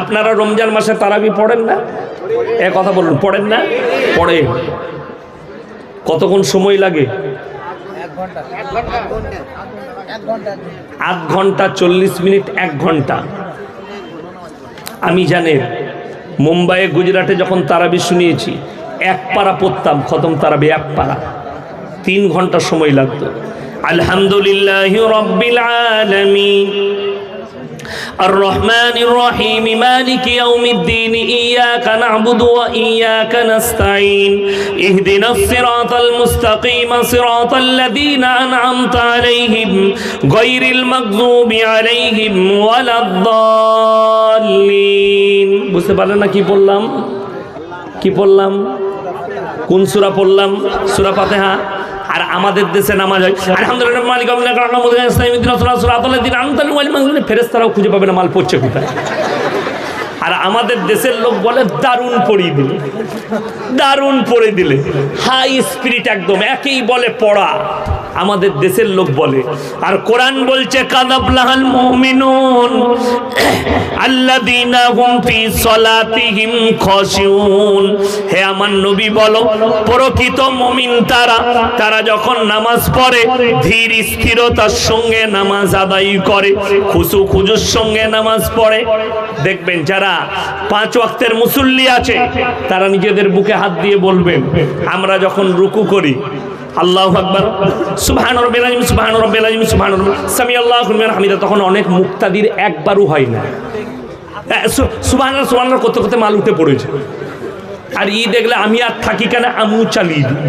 আপনারা রমজান মাসে তারাবি পড়েন না? এ কথা বলুন, পড়েন না? পড়ে। কতক্ষণ সময় লাগে? আধ ঘণ্টা, চল্লিশ মিনিট, এক ঘণ্টা। আমি জানেন মুম্বাইয়ে গুজরাটে যখন তারাবি শুনিয়েছি, এক পারা পড়তাম, খতম তারাবি, এক পারা তিন ঘণ্টা সময় লাগতো। আলহামদুলিল্লাহ রব্বিল আলামিন। الرحمن الرحيم مالك يوم الدين إياك نعبد وإياك نستعين اهدنا الصراط المستقيم صراط الذين أنعمت عليهم غير المغضوب عليهم ولا الضالين বুঝতে পারলেন না কি বললাম কি পড়লাম কোন সূরা পড়লাম সূরা ফাতিহা আর আমাদের দেশে নামাজ হয়। আলহামদুলিল্লাহ মালিক ফেরেশতারাও খুঁজে পাবে না মাল পড়ছে কোথায়। আর আমাদের দেশের লোক বলে, দারুণ পড়িয়ে দিলে। দারুণ পড়ে দিলে। হাই স্পিরিট একদম, একেই বলে পড়া। আমাদের দেশের লোক বলে। আর কোরআন বলছে, কাদাবলাহাল মুমিনুন, আল্লাযীনা হুম ফি সলাতিহিম খাশিউন। হে আমার নবী বলো, প্রকৃত মুমিন তারা তারা যখন নামাজ পড়ে, ধীর স্থিরতার সঙ্গে নামাজ আদায় করে খুশু খুজুর সঙ্গে নামাজ পড়ে। দেখবেন যারা পাঁচ ওয়াক্তের মুসল্লি আছে, তারা নিজেদের বুকে হাত দিয়ে বলবেন, আমরা যখন রুকু করি আল্লাহ আকবার। সুবহান রব্বিল আযীম সুবহান রব্বিল সামি আল্লাহু লিমান হামিদা, তখন অনেক মুক্তাদির একবারও হয় না সুবহান সুবহান করতে করতে মাল উঠে পড়েছে। আর ই দেখলে আমি আর থাকি কেন? আমিও চালিয়ে দিই।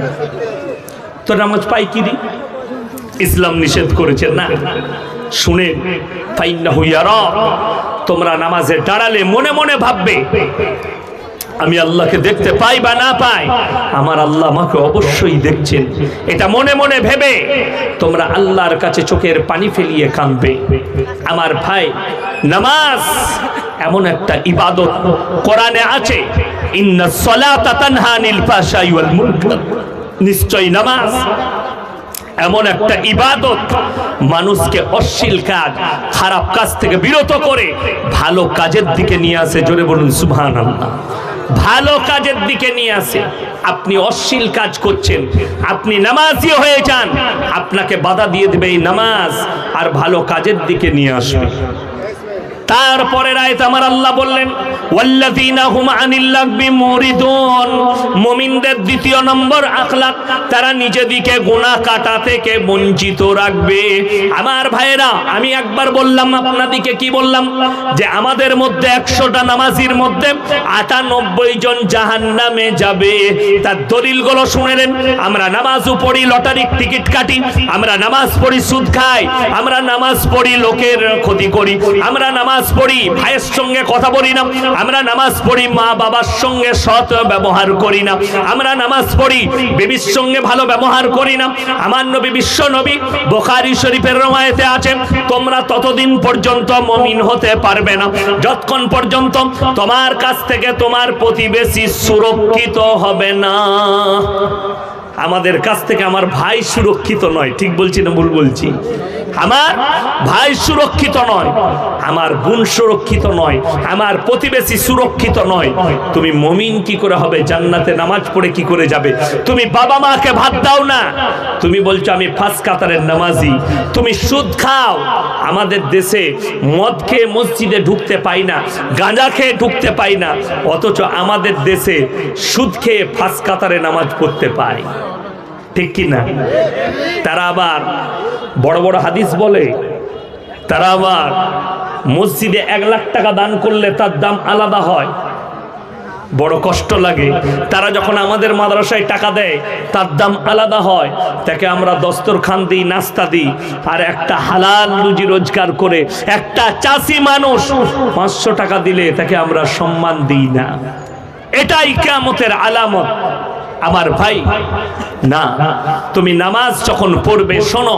তো নামাজ পাই কি দিই? ইসলাম নিষেধ করেছে না। শুনে ফাইন্না হইয়ারা তোমরা নামাজে দাঁড়ালে মনে মনে ভাববে আমি আল্লাহকে দেখতে পাই বা না পাই, আমার আল্লাহ আমাকে অবশ্যই দেখছেন। এটা মনে মনে ভেবে তোমরা আল্লাহর কাছে চোখের পানি ফেলিয়ে কাঁদবে। আমার ভাই, নামাজ এমন একটা ইবাদত কোরআনে আছে, ইন্না সলাতা তানহা আনিল ফাহশাই ওয়াল মুনকার। নিশ্চয় নামাজ এমন একটা ইবাদত মানুষকে অশ্লীল কাজ, খারাপ কাজ থেকে বিরত করে ভালো কাজের দিকে নিয়ে আসে। জোরে বলুন সুবহান আল্লাহ ভালো কাজের দিকে নিয়ে আসে। আপনি অশ্লীল কাজ করছেন। আপনি নামাজি হয়ে যান। আপনাকে বাধা দিয়ে দেবে এই নামাজ। আর ভালো কাজের দিকে নিয়ে আসবে। তারপরে রায়ত আমার আল্লাহ বললেন, ওয়াল্লাযীনা হুম আনিল লাগবি মুরিদুন। মুমিনদের দ্বিতীয় নম্বর আখলাক, তারা নিজেদিকে গুনাহ কাটা থেকে বঞ্চিত রাখবে। আমার ভাইরা আমি একবার বললাম আপনাদিকে কি বললাম, যে আমাদের মধ্যে একশোটা নামাজির মধ্যে আটানব্বই জন জাহান্নামে যাবে। তার দলিলগুলো শুনেলেন আমরা নামাজও পড়ি, লটারির টিকিট কাটি, আমরা নামাজ পড়ি, সুদ খাই, আমরা নামাজ পড়ি, লোকের ক্ষতি করি, আমরা নামাজ পড়ি, ভাইয়ের সঙ্গে কথা বলি না। আমরা নামাজ পড়ি, মা বাবার সঙ্গে সৎ ব্যবহার করি না। আমরা নামাজ পড়ি, বিবির সঙ্গে ভালো ব্যবহার করি না। আমার নবী বিশ্ব নবী, বোখারি শরীফের রমায়েতে আছে, তোমরা ততদিন পর্যন্ত মমিন হতে পারবে না। যতক্ষণ পর্যন্ত তোমার কাছ থেকে তোমার প্রতিবেশী সুরক্ষিত হবে না। আমাদের কাছ থেকে আমার ভাই সুরক্ষিত নয়, ঠিক বলছি না ভুল বলছি? আমার ভাই সুরক্ষিত নয়, আমার বোন সুরক্ষিত নয়, আমার প্রতিবেশী সুরক্ষিত নয়। তুমি মমিন কি করে হবে? জান্নাতে নামাজ পড়ে কি করে যাবে? তুমি বাবা মাকে ভাত দাও না। তুমি বলছো, আমি ফার্স্ট কাতারের নামাজি। তুমি সুদ খাও। আমাদের দেশে মদ খেয়ে মসজিদে ঢুকতে পাই না, গাঁজা খেয়ে ঢুকতে পাই না। অথচ আমাদের দেশে সুদ খেয়ে ফার্স্ট কাতারে নামাজ পড়তে পায়। ঠিক কি না? তারা আবার বড় বড় হাদিস বলে, তারা আবার মসজিদে এক লাখ টাকা দান করলে তার দাম আলাদা হয়। বড় কষ্ট লাগে। তারা যখন আমাদের মাদ্রাসায় টাকা দেয়, তার দাম আলাদা হয়। তাকে আমরা দস্তরখান দিই, নাস্তা দিই। আর একটা হালাল রুজি রোজগার করে একটা চাষি মানুষ পাঁচশো টাকা দিলে তাকে আমরা সম্মান দিই না। এটাই কেমতের আলামত। আমার ভাই। না, তুমি নামাজ যখন পড়বে, শোনো,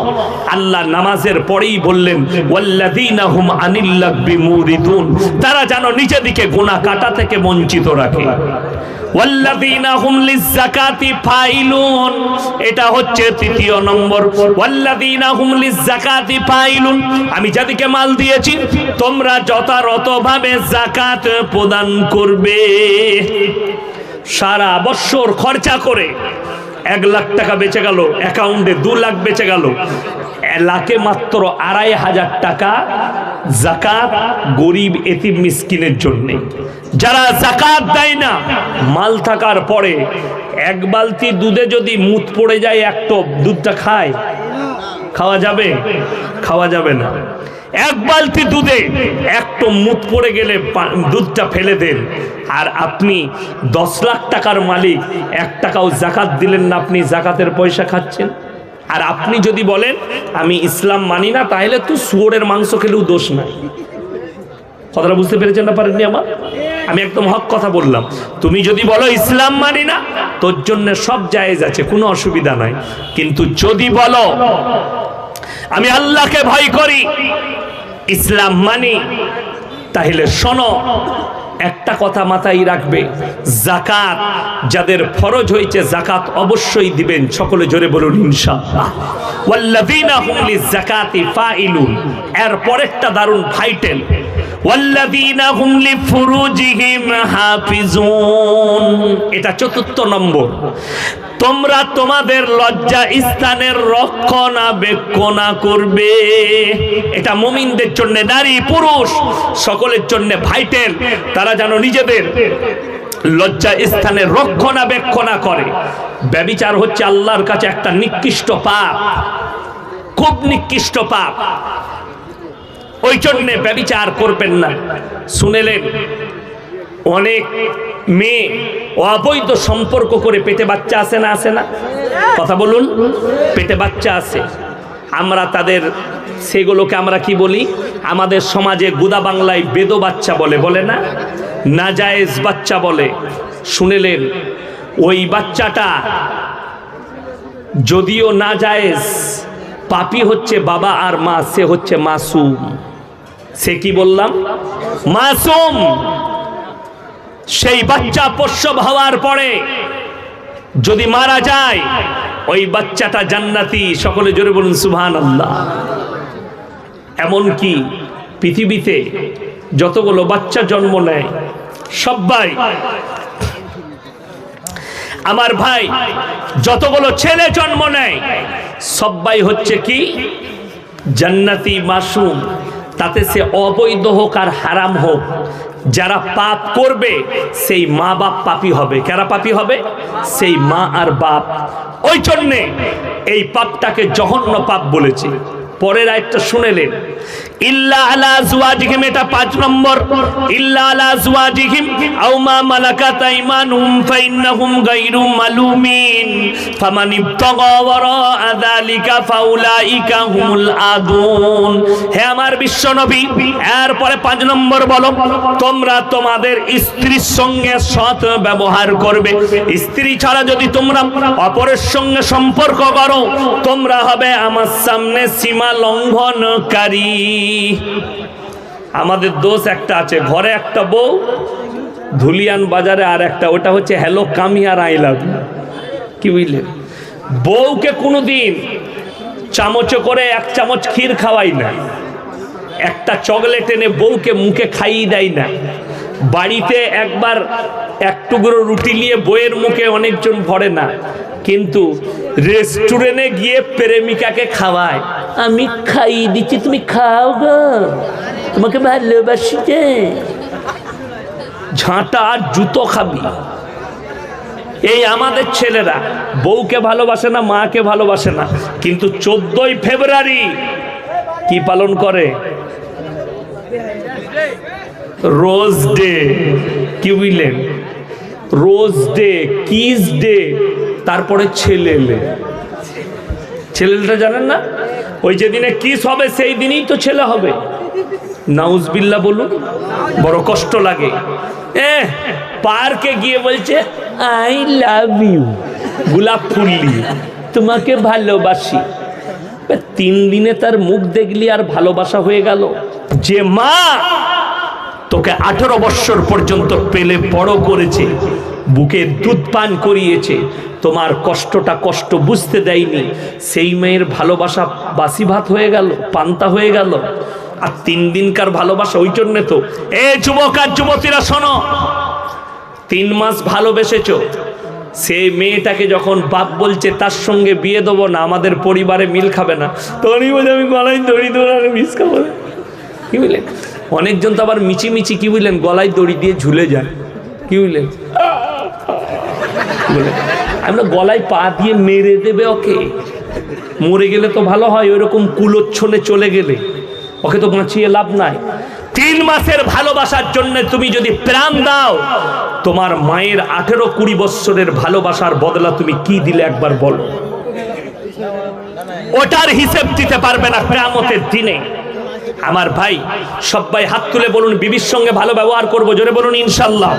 আল্লাহ নামাজের পরেই বললেন, ওয়াল্লাযীনা হুম আনিল লাগবি মুরিদুন তারা যেন নিজেদিকে গুনাহ কাটা থেকে বঞ্চিত রাখে। ওয়াল্লাযীনা হুম লিযাকাতি ফাইলুন এটা হচ্ছে তৃতীয় নম্বর। ফাইলুন আমি যাদেরকে মাল দিয়েছি, তোমরা যথাযথভাবে যাকাত প্রদান করবে। সারা বছর খরচা করে এক লাখ টাকা বেঁচে গেল, অ্যাকাউন্টে দু লাখ বেঁচে গেল। লাখে মাত্র আড়াই হাজার টাকা জাকাত গরিব এতিম মিসকিনের জন্যে। যারা জাকাত দেয় না, মাল থাকার পরে এক বালতি দুধে যদি মুত পড়ে যায়, এক টপ দুধটা খায়, খাওয়া যাবে? খাওয়া যাবে না। এক বালতি দুধে একটু মুত পড়ে গেলে দুধটা ফেলে দেন। আর আপনি দশ লাখ টাকার মালিক, এক টাকাও জাকাত দিলেন না, আপনি জাকাতের পয়সা খাচ্ছেন? আর আপনি যদি বলেন, আমি ইসলাম মানি না, তাহলে তো শুয়োরের মাংস খেলেও দোষ নাই। কথাটা বুঝতে পেরেছেন না পারেননি আমার? আমি একদম হক কথা বললাম। তুমি যদি বলো ইসলাম মানি না, তোর জন্য সব জায়েজ আছে, কোনো অসুবিধা নাই। কিন্তু যদি বলো, আমি আল্লাহকে ভয় করি ইসলাম মানি, তাহলে শোনো, একটা কথা মাথায় রাখবে, জাকাত যাদের ফরজ হয়েছে, জাকাত অবশ্যই দিবেন, সকলে জোরে বলুন, ইনশাআল্লাহ। এর পরেরটা দারুণ ভাইটাল ওয়াল্লাযীনা হুম লিফুরুজিহিম হাফিজুন এটা চতুর্থ নম্বর। তোমরা তোমাদের লজ্জা স্থানের রক্ষণাবেক্ষণা করবে। এটা মুমিনদের জন্য নারী, পুরুষ, সকলের জন্য ভাইটেল তারা যেন নিজেদের লজ্জা স্থানের রক্ষণাবেক্ষণা করে। ব্যবিচার হচ্ছে আল্লাহর কাছে একটা নিকৃষ্ট পাপ। খুব নিকৃষ্ট পাপ। ওই জন্যে ব্যবিচার করবেন না। শুনেলেন, অনেক মেয়ে অবৈধ সম্পর্ক করে পেটে বাচ্চা আসে না আসে না? কথা বলুন, পেটে বাচ্চা আসে আমরা তাদের, সেগুলোকে আমরা কি বলি? আমাদের সমাজে গুদা বাংলায় বেদ বাচ্চা বলে বলে না? নাজায়েজ বাচ্চা বলে। শুনেলেন, ওই বাচ্চাটা যদিও না জায়েজ পাপি হচ্ছে বাবা আর মা, সে হচ্ছে মাসুম। সে কি বললাম? মাসুম! সেই বাচ্চা প্রসব হওয়ার পরে যদি মারা যায়, ওই বাচ্চাটা জান্নাতি। সকলে জোরে বলুন সুবহান আল্লাহ এমনকি পৃথিবীতে যতগুলো বাচ্চা জন্ম নেয় সবাই আমার ভাই, যতগুলো ছেলে জন্ম নেয় সবাই হচ্ছে কি? জান্নাতি মাসুম। তাতে সে অবৈধ হোক আর হারাম হোক, যারা পাপ করবে, সেই মা বাপ পাপি হবে। কারা পাপি হবে? সেই মা আর বাপ। ওই জন্যে এই পাপটাকে জঘন্য পাপ বলেছে। পরের আরেকটা শুনেলেন ইল্লা আলা জুয়াজিহিম এটা পাঁচ নম্বর। ইল্লা আলা জুয়াজিহিম আও আমার বিশ্ব নবী এরপরে পাঁচ নম্বর বলো, তোমরা তোমাদের স্ত্রীর সঙ্গে সৎ ব্যবহার করবে। স্ত্রী ছাড়া যদি তোমরা অপরের সঙ্গে সম্পর্ক করো, তোমরা হবে আমার সামনে সীমা লঙ্ঘনকারী। আমাদের দোষ একটা আছে, ঘরে একটা বউ, ধুলিয়ান বাজারে আর একটা, ওটা হচ্ছে হ্যালো কামিয়ার আই লাভ কি বুঝলেন বউকে কোনোদিন চামচে করে এক চামচ ক্ষীর খাওয়াই না, একটা চকলেট এনে বউকে মুখে খাইয়ে দেয় না। বাড়িতে একবার এক টুকরো রুটি নিয়ে বইয়ের মুখে অনেকজন ভরে না, কিন্তু রেস্টুরেন্টে গিয়ে প্রেমিকাকে খাওয়ায়। আমি খাই দিচ্ছি, তুমি খাও গো, তোমাকে ভালোবাসি যে। ঝাঁটা আর জুতো খাবি। এই আমাদের ছেলেরা বউকে ভালোবাসে না, মাকে ভালোবাসে না, কিন্তু চোদ্দই ফেব্রুয়ারি কি পালন করে? রোজ ডে, কি বুঝলেন? রোজ ডে, কিস ডে, তারপরে ছেলেলে। ছেলেটা জানেন না? ওই যেদিনে কিস হবে, সেই দিনই তো ছেলে হবে। নাউজবিল্লা বলুন, বড় কষ্ট লাগে। পার্কে গিয়ে বলছে, আই লাভ ইউ। গোলাপ ফুল নিয়ে তোমাকে ভালোবাসি। তিন দিনে তার মুখ দেখলি আর ভালোবাসা হয়ে গেল। যে মা তোকে আঠারো বৎসর পর্যন্ত পেলে বড় করেছে বুকে দুধ পান করিয়েছে। তোমার কষ্টটা কষ্ট বুঝতে দেয়নি। সেই মেয়ের ভালোবাসা বাসি ভাত হয়ে গেল, পান্তা হয়ে গেল। আর তিন দিনকার ভালোবাসা ওই জন্যে তো। এ যুবক আর যুবতীরা, শোনো। তিন মাস ভালোবেসেছো। সেই মেয়েটাকে যখন বাপ বলছে, তার সঙ্গে বিয়ে দেবো না, আমাদের পরিবারে মিল খাবে না। তখনই বলছে, আমি গলায় দড়ি আর মিস খাব কি বুঝলেন অনেকজন তো আবার মিচি মিচি কি বুঝলেন গলায় দড়ি দিয়ে ঝুলে যায়। কি বুঝলেন? আমরা গলায় পা দিয়ে মেরে দেবে ওকে। মরে গেলে তো ভালো হয়, ওইরকম কুলোচ্ছনে চলে গেলে। ওকে তো বাঁচিয়ে লাভ নাই। তিন মাসের ভালোবাসার জন্য তুমি যদি প্রাণ দাও, তোমার মায়ের আঠেরো কুড়ি বৎসরের ভালোবাসার বদলা তুমি কি দিলে একবার বলো? ওটার হিসেব দিতে পারবে না কেয়ামতের দিনে। আমার ভাই সবাই হাত তুলে বলুন, বিবির সঙ্গে ভালো ব্যবহার করব, জোরে বলুন, ইনশাল্লাহ।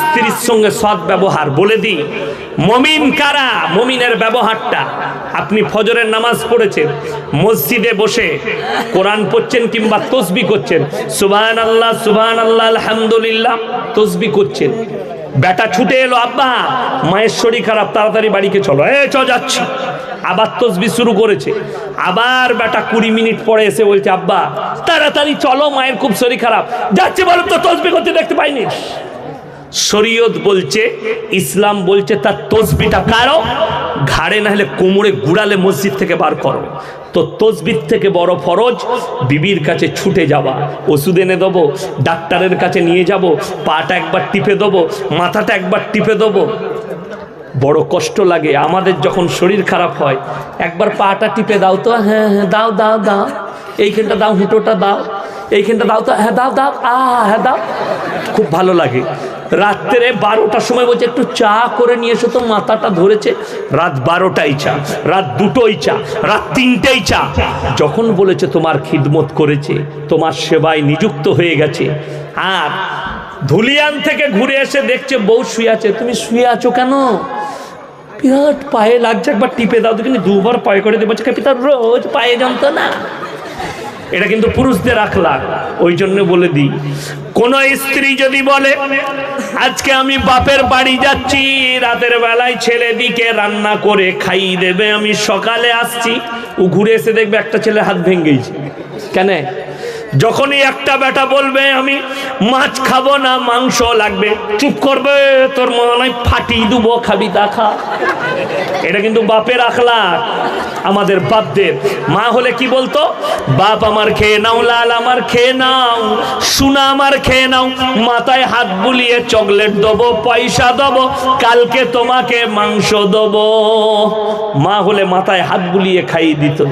স্ত্রীর সঙ্গে সৎ ব্যবহার, বলে দিই, মমিন কারা? মমিনের ব্যবহারটা, আপনি ফজরের নামাজ পড়েছেন, মসজিদে বসে কোরআন পড়ছেন কিংবা তসবি করছেন সুবাহান আল্লাহ সুবাহান আল্লাহ আলহামদুলিল্লাহ, তসবি করছেন। বেটা ছুটে এলো, আব্বা, মায়ের শরীর খারাপ, তাড়াতাড়ি বাড়িকে চলো। এ চ, যাচ্ছি। আবার তসবি শুরু করেছে। আবার বেটা কুড়ি মিনিট পরে এসে বলছে, আব্বা, তাড়াতাড়ি চলো, মায়ের খুব শরীর খারাপ। যাচ্ছে বলো তো, তসবি করতে দেখতে পাইনি? শরীয়ত বলছে, ইসলাম বলছে, তার তসবিটা কারও? ঘাড়ে না হলে কোমরে গুড়ালে মসজিদ থেকে বার করো। তো তসবির থেকে বড় ফরজ, বিবির কাছে ছুটে যাওয়া। ওষুধ এনে দেবো, ডাক্তারের কাছে নিয়ে যাব, পাটা একবার টিপে দেবো, মাথাটা একবার টিপে দেবো। বড় কষ্ট লাগে, আমাদের যখন শরীর খারাপ হয়, একবার পাটা টিপে দাও তো হ্যাঁ হ্যাঁ দাও দাও দাও। এইখানটা দাও, হুটোটা দাও। এইখানটা দাও তো হ্যাঁ দাও দাও, আ হ্যাঁ দাও। খুব ভালো লাগে। রাত্রে বারোটার সময় বলছে, একটু চা করে নিয়ে এসো তো, মাথাটা ধরেছে। রাত বারোটাই চা, রাত দুটোই চা, রাত তিনটেই চা। যখন বলেছে, তোমার খিদমত করেছে, তোমার সেবায় নিযুক্ত হয়ে গেছে। আর ধুলিয়ান থেকে ঘুরে এসে দেখছে, বউ শুয়ে আছে। তুমি শুয়ে আছো কেন? বিরাট পায়ে লাগছে, একবার টিপে দাও কিন্তু দুবার পায়ে করে দেবো। পিতা রোজ পায়ে না এটা কিন্তু পুরুষদের আখলা ওই জন্য বলে দিই, কোন স্ত্রী যদি বলে, আজকে আমি বাপের বাড়ি যাচ্ছি, রাতের বেলায় ছেলে দিকে রান্না করে খাইয়ে দেবে, আমি সকালে আসছি। ও ঘুরে এসে দেখবে একটা ছেলে হাত ভেঙে গেছে। কেন? যখনই একটা বেটা বলবে, আমি মাছ খাব না, মাংস লাগবে। চুপ করবে, তোর মনে হয় ফাটিয়ে দেবো, খাবি, দেখা। এটা কিন্তু বাপের আখলা আমাদের বাপদের। মা হলে কি বলতো? বাপ আমার খেয়ে নাও, লাল আমার খেয়ে নাও, সোনা আমার খেয়ে নাও, মাথায় হাত বুলিয়ে চকলেট দেবো, পয়সা দেবো, কালকে তোমাকে মাংস দেবো। মা হলে মাথায় হাত বুলিয়ে খাইয়ে দিত।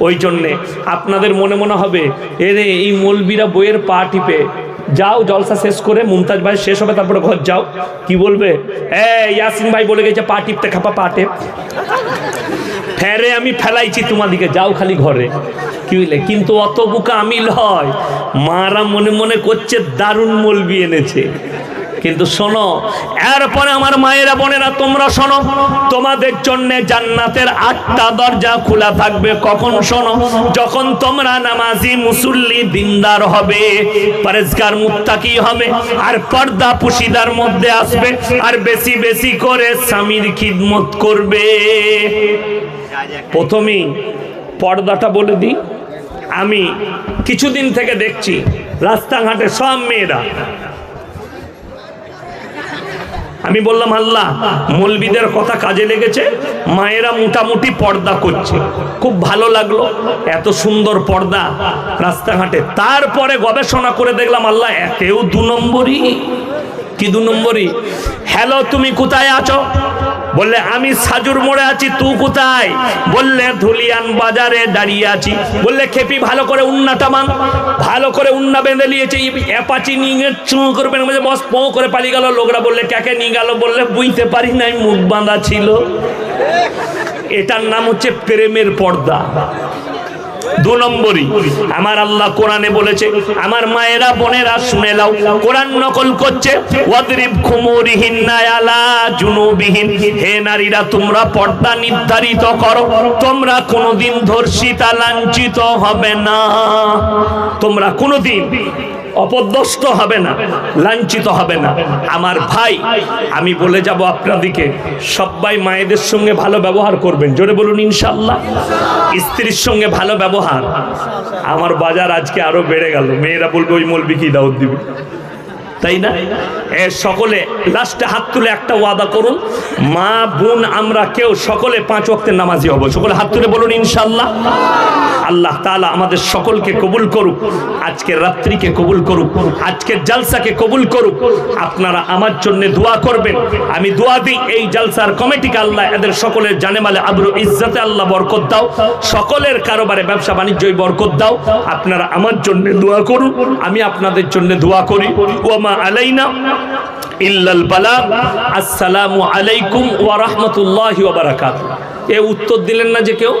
ওই জন্যে আপনাদের মনে মনে হবে এরে এই মলবিরা বইয়ের পা টিপে। যাও, জলসা শেষ করে মুমতাজ ভাই শেষ হবে, তারপরে ঘর যাও। কি বলবে? এ ইয়াসিন ভাই বলে গেছে, পা টিপতে খাপা, পা টেপ। ফেরে, আমি ফেলাইছি তোমাদিকে যাও খালি ঘরে। কি বুঝলে কিন্তু অত বুকা আমি লয়। মারা মনে মনে করছে, দারুণ মলবি এনেছে। কিন্তু শোনো, এরপরে আমার মায়েরা বোনেরা, তোমরা শোনো, তোমাদের জন্য জান্নাতের আটটা দরজা খোলা থাকবে। কখন শোনো? যখন তোমরা নামাজি মুসল্লি দিনদার হবে, পরেজগার মুত্তাকি হবে? আর পর্দা পুশিদার মধ্যে আসবে, আর বেশি বেশি করে স্বামীর খিদমত করবে। প্রথমেই পর্দাটা বলে দিই। আমি কিছুদিন থেকে দেখছি, রাস্তাঘাটে সব মেয়েরা আমি বললাম, আল্লাহ, মলবিদের কথা কাজে লেগেছে, মায়েরা মোটামুটি পর্দা করছে। খুব ভালো লাগল, এত সুন্দর পর্দা রাস্তাঘাটে। তারপরে গবেষণা করে দেখলাম, আল্লাহ, একেও দু নম্বরই। কি দু নম্বরই? হ্যালো, তুমি কোথায় আছো? বললে, আমি সাজুর মোড়ে আছি, তু কোথায়? বললে, ধুলিয়ান বাজারে দাঁড়িয়ে আছি। বললে, খেপি ভালো করে উন্নাটা মান। ভালো করে উন্না বেঁধে নিয়েছে অ্যাপাচি নিয়ে চুঁ করবেন, বলছে, বস, পো করে পালিয়ে গেল। লোকরা বললে, কাকে নিয়ে গেল? বললে, বুঝতে পারি নাই, মুখ বাঁধা ছিল। এটার নাম হচ্ছে প্রেমের পর্দা। দু নম্বরই। আমার আল্লাহ কোরআনে বলেছে, আমার মায়েরা, বোনেরা, শুনে লাও কোরআন নকল করছে, ওয়াদরিব খুমুরিহিন নায়ালা জুনুবিহিন। হে নারীরা, তোমরা পর্দা নির্ধারিত করো, তোমরা কোনোদিন ধর্ষিতা লাঞ্ছিত হবে না। তোমরা কোনোদিন অপদস্থ হবে না, লাঞ্ছিত হবে না। আমার ভাই, আমি বলে যাব আপনাদিকে সবাই মায়েদের সঙ্গে ভালো ব্যবহার করবেন। জোরে বলুন ইনশাল্লাহ স্ত্রীর সঙ্গে ভালো ব্যবহার। আমার বাজার আজকে আরও বেড়ে গেল। মেয়েরা বলবে, ওই মলবি কি দাওয়াত দিবে? তাই না? এ সকলে লাস্টে হাত তুলে একটা ওয়াদা করুন। মা, বোন, আমরা কেউ সকলে পাঁচ ওয়াক্তের নামাজি হব। সকলে হাত তুলে বলুন ইনশাল্লাহ আল্লাহ তাআলা আমাদের সকলকে কবুল করুক, আজকের রাত্রিকে কবুল করুক, আজকের জালসাকে কবুল করুক। আপনারা আমার জন্য দোয়া করবেন। আমি দোয়া দিই, এই জালসার কমিটিকে আল্লাহ এদের সকলের জানেমালে আবরু ইজ্জতে আল্লাহ বরকত দাও। সকলের কারোবারে ব্যবসা বাণিজ্যই বরকত দাও। আপনারা আমার জন্য দোয়া করুন, আমি আপনাদের জন্য দোয়া করি। ওমা আলাইনা ইল্লাল বালাগ আসসালামু আলাইকুম ওয়া রাহমাতুল্লাহি ওয়া এ উত্তর দিলেন না যে কেউ?